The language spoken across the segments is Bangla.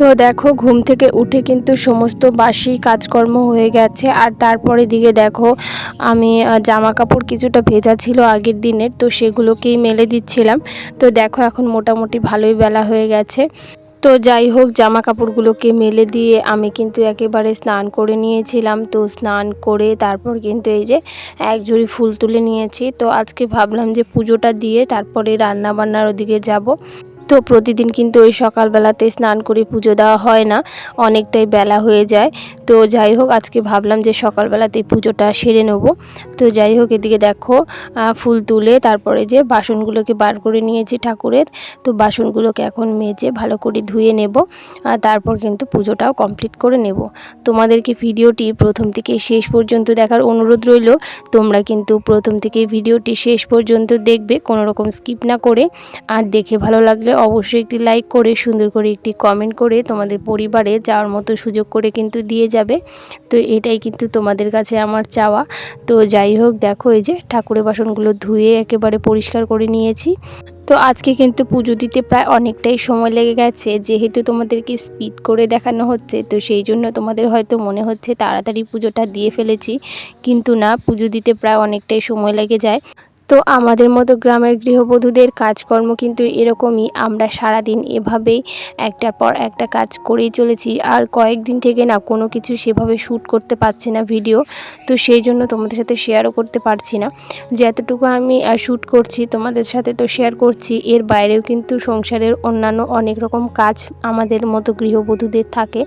তো দেখো, ঘুম থেকে উঠে কিন্তু সমস্ত বাসি কাজকর্ম হয়ে গেছে। আর তারপরে দিকে দেখো, আমি জামা কাপড় কিছুটা ভেজা ছিল আগের দিনের, তো সেগুলোকেই মেলে দিচ্ছিলাম। তো দেখো, এখন মোটামুটি ভালোই বেলা হয়ে গেছে। তো যাই হোক জামা কাপড়গুলোকে মেলে দিয়ে আমি কিন্তু একেবারে স্নান করে নিয়েছিলাম। তো স্নান করে তারপর কিন্তু এই যে এক ঝুড়ি ফুল তুলে নিয়েছি। তো আজকে ভাবলাম যে পুজোটা দিয়ে তারপরে রান্না বান্নার ওদিকে যাব। তো প্রতিদিন কিন্তু ওই সকালবেলাতে স্নান করে পুজো দেওয়া হয় না, অনেকটাই বেলা হয়ে যায়। তো যাই হোক, আজকে ভাবলাম যে সকালবেলাতেই পুজোটা সেরে নেব। তো যাই হোক, এদিকে দেখো ফুল তুলে তারপরে যে বাসনগুলোকে বার করে নিয়েছি ঠাকুরের। তো বাসনগুলোকে এখন মেজে ভালো করে ধুয়ে নেব তারপর কিন্তু পুজোটাও কমপ্লিট করে নেব। তোমাদেরকে ভিডিওটি প্রথম থেকে শেষ পর্যন্ত দেখার অনুরোধ রইল? তোমরা কিন্তু প্রথম থেকে ভিডিওটি শেষ পর্যন্ত দেখবে, কোনো রকম স্কিপ না করে। আর দেখে ভালো লাগলে অবশ্যই একটি লাইক করে, সুন্দর করে একটি কমেন্ট করে তোমাদের পরিবারে যাওয়ার মতো সুযোগ করে কিন্তু দিয়ে যাবে। তো এটাই কিন্তু তোমাদের কাছে আমার চাওয়া। তো যাই হোক, দেখো এই যে ঠাকুরের বাসনগুলো ধুয়ে একেবারে পরিষ্কার করে নিয়েছি। তো আজকে কিন্তু পুজো দিতে প্রায় অনেকটাই সময় লেগে গেছে। যেহেতু তোমাদেরকে স্পিড করে দেখানো হচ্ছে, তো সেই জন্য তোমাদের হয়তো মনে হচ্ছে তাড়াতাড়ি পুজোটা দিয়ে ফেলেছি। কিন্তু না, পুজো দিতে প্রায় অনেকটাই সময় লেগে যায়। তো আমাদের মতো গ্রামের গৃহবধূদের কাজকর্ম কিন্তু এরকমই। আমরা সারাদিন এভাবেই একটার পর একটা কাজ করেই চলেছি। আর কয়েকদিন থেকে না কোনো কিছু সেভাবে শ্যুট করতে পারছি না ভিডিও। তো সেই জন্য তোমাদের সাথে শেয়ারও করতে পারছি না। যতটুকু আমি শ্যুট করছি, তোমাদের সাথে তো শেয়ার করছি, এর বাইরেও কিন্তু সংসারের অন্যান্য অনেক রকম কাজ আমাদের মতো গৃহবধূদের থাকে।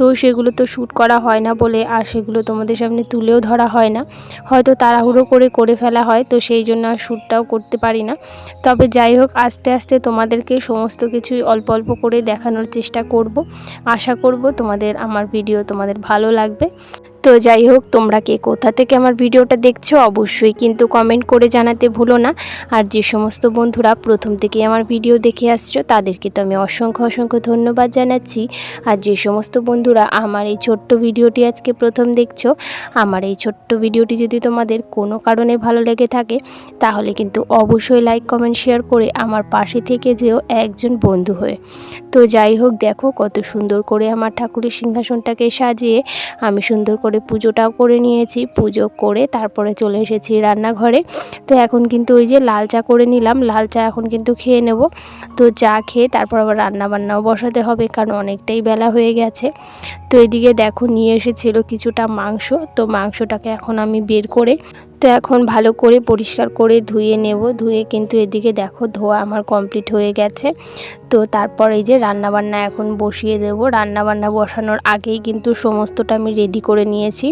তো সেগুলো তো শ্যুট করা হয় না বলে আর সেগুলো তোমাদের সামনে তুলেও ধরা হয় না। হয়তো তাড়াহুড়ো করে করে ফেলা হয়, তো সেই জন্য আর শ্যুটটাও করতে পারি না। তবে যাই হোক, আস্তে আস্তে তোমাদেরকে সমস্ত কিছুই অল্প অল্প করে দেখানোর চেষ্টা করব। আশা করব তোমাদের আমার ভিডিও তোমাদের ভালো লাগবে। তো যাই হোক, তোমরা কে কোথা থেকে আমার ভিডিওটা দেখছ অবশ্যই কিন্তু কমেন্ট করে জানাতে ভুলো না। আর যে সমস্ত বন্ধুরা প্রথম থেকে আমার ভিডিও দেখে আসছো, তাদেরকে তো আমি অসংখ্য অসংখ্য ধন্যবাদ জানাচ্ছি। আর যে সমস্ত বন্ধুরা আমার এই ছোট্ট ভিডিওটি আজকে প্রথম দেখছ, আমার এই ছোট্ট ভিডিওটি যদি তোমাদের কোনো কারণে ভালো লেগে থাকে, তাহলে কিন্তু অবশ্যই লাইক কমেন্ট শেয়ার করে আমার পাশে থেকে যেও একজন বন্ধু হয়ে। তো যাই হোক, দেখো কত সুন্দর করে আমার ঠাকুরের সিংহাসনটাকে সাজিয়ে আমি সুন্দর করে পুজোটাও করে নিয়েছি, পুজো করে তারপরে চলে এসেছি রান্নাঘরে। তো এখন কিন্তু ওই যে লাল চা করে নিলাম, লাল চা এখন কিন্তু খেয়ে নেব। তো চা খেয়ে তারপর আবার রান্না বান্নাও বসাতে হবে, কারণ অনেকটাই বেলা হয়ে গেছে। তো এদিকে দেখো নিয়ে এসেছিল কিছুটা মাংস, তো মাংসটাকে এখন আমি বের করে তো এখন ভালো করে পরিষ্কার করে ধুয়ে নেব। ধুয়ে কিন্তু এদিকে দেখো ধোয়া আমার কমপ্লিট হয়ে গেছে। তো তারপর এই যে রান্নাবান্না এখন বসিয়ে দেব। রান্নাবান্না বসানোর আগেই কিন্তু সমস্তটা আমি রেডি করে নিয়েছি।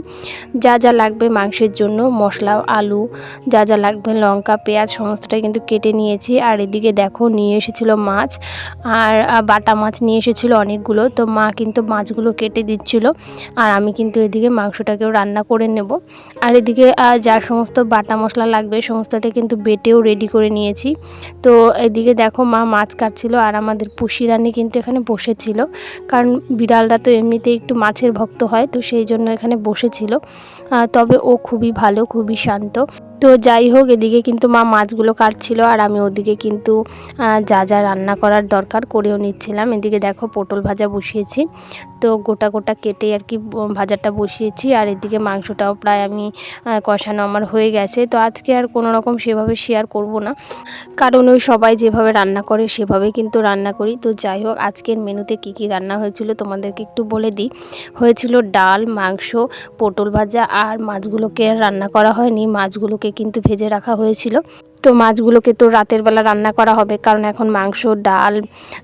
যা যা লাগবে মাংসের জন্য, মশলা, আলু, যা যা লাগবে, লঙ্কা, পেঁয়াজ, সমস্তটা কিন্তু কেটে নিয়েছি। আর এদিকে দেখো নিয়ে এসেছিল মাছ। আর বাটা মাছ নিয়ে এসেছিল অনেকগুলো। তো মা কিন্তু মাছগুলো কেটে দিচ্ছিল। আর আমি কিন্তু এদিকে মাংসটাকেও রান্না করে নেব। আর এদিকে যা সমস্ত বাটা মশলা লাগবে সমস্তটা কিন্তু বেটেও রেডি করে নিয়েছি। তো এদিকে দেখো মা মাছ কাটছিল আর আমাদের পুষি রানী কিন্তু এখানে বসেছিল। কারণ বিড়ালরা তো এমনিতে একটু মাছের ভক্ত হয়, তো সেই জন্য এখানে বসেছিল। তবে ও খুবই ভালো, খুবই শান্ত। তো যাই হোক, এদিকে কিন্তু মা মাছগুলো কাটছিল আর আমি ওদিকে কিন্তু যা যা রান্না করার দরকার করেও নিচ্ছিলাম। এদিকে দেখো পটল ভাজা বসিয়েছি। তো গোটা গোটা কেটে আর কি ভাজাটা বসিয়েছি। আর এদিকে মাংসটাও প্রায় আমি কষানো আমার হয়ে গেছে। তো আজকে আর কোনো রকম সেভাবে শেয়ার করব না। কারণ ওই সবাই যেভাবে রান্না করে সেভাবে কিন্তু রান্না করি। তো যাই হোক, আজকের মেনুতে কি কি রান্না হয়েছিল তোমাদেরকে একটু বলে দিই। হয়েছিল ডাল, মাংস, পটল ভাজা, আর মাছগুলোকে রান্না করা হয়নি। মাছগুলোকে কিন্তু ভেজে রাখা হয়েছিল। তো মাছগুলোকে তো রাতের বেলা রান্না করা হবে, কারণ এখন মাংস, ডাল,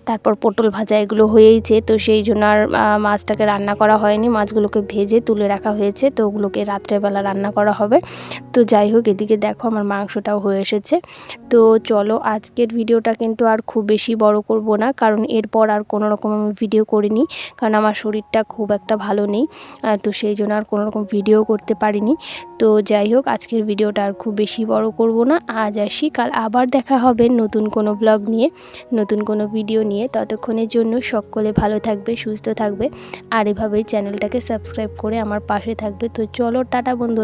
তারপর পটল ভাজা এগুলো হয়েইছে, তো সেই জন্য আর মাছটাকে রান্না করা হয়নি। মাছগুলোকে ভেজে তুলে রাখা হয়েছে, তো ওগুলোকে রাত্রেবেলা রান্না করা হবে। তো যাই হোক, এদিকে দেখো আমার মাংসটাও হয়ে এসেছে। তো চলো, আজকের ভিডিওটা কিন্তু আর খুব বেশি বড় করব না, কারণ এরপর আর কোনো রকম আমি ভিডিও করিনি, কারণ আমার শরীরটা খুব একটা ভালো নেই তো সেই জন্য আর কোনো রকম ভিডিও করতে পারিনি। তো যাই হোক, আজকের ভিডিওটা আর খুব বেশি বড় করব না। আজ আসি। কাল আবার দেখা হবে নতুন কোনো ব্লগ নিয়ে, নতুন কোনো ভিডিও নিয়ে। ততক্ষণের জন্য সকলে ভালো থাকবে, সুস্থ থাকবে। আর এভাবেই চ্যানেলটাকে সাবস্ক্রাইব করে আমার পাশে থাকবে। তো চলো, টাটা বন্ধুরা।